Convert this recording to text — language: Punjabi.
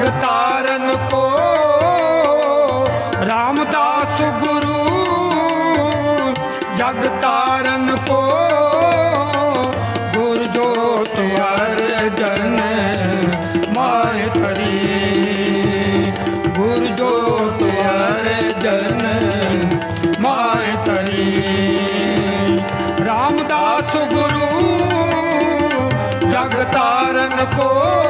ਜਗ ਤਾਰਨ ਕੋ ਰਾਮਦਾਸ ਗੁਰੂ ਜਗ ਤਾਰਨ ਕੋ ਗੁਰ ਜੋਤ ਜਨ ਮਾਇ ਤਰੀ ਗੁਰ ਜੋਤ ਜਨ ਮਾਇ ਤਰੀ ਰਾਮਦਾਸ ਗੁਰੂ ਜਗ ਤਾਰਨ ਕੋ